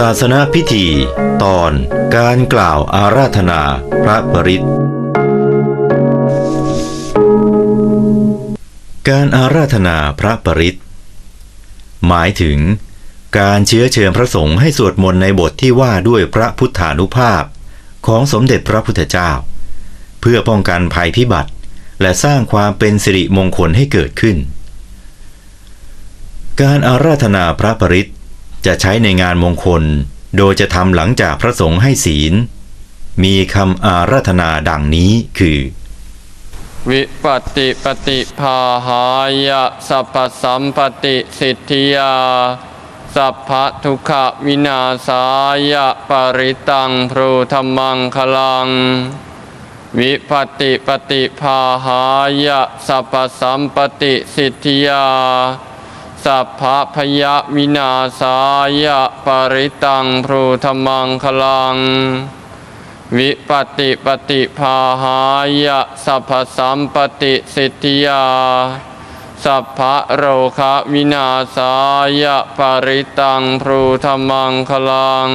ศาสนาพิธี ตอนการกล่าวอาราธนาพระปริตการอาราธนาพระปริตหมายถึง การเชื้อเชิญพระสงฆ์ให้สวดมนต์ในบทที่ว่าด้วยพระพุทธานุภาพของสมเด็จพระพุทธเจ้า เพื่อป้องกันภัยพิบัติ และสร้างความเป็นสิริมงคลให้เกิดขึ้น การอาราธนาพระปริต จะใช้ในงานมงคล โดยจะทำหลังจากพระสงฆ์ให้ศีล มีคำอาราธนาดังนี้คือ วิปติปฏิภาหายะสัพสัมปติสิทธิยาสัพพะทุกขวินาศายะปริตังพรูธรรมังคลัง วิปติปฏิภาหายะสัพสัมปติสิทธิยา สัพพะพยวินาสายะปริตังพรูธมังคลัง วิปติปติภาหายะสัพพสัมปติสิทธิยา สัพพะโรคะวินาสายะปริตังพรูธมังคลัง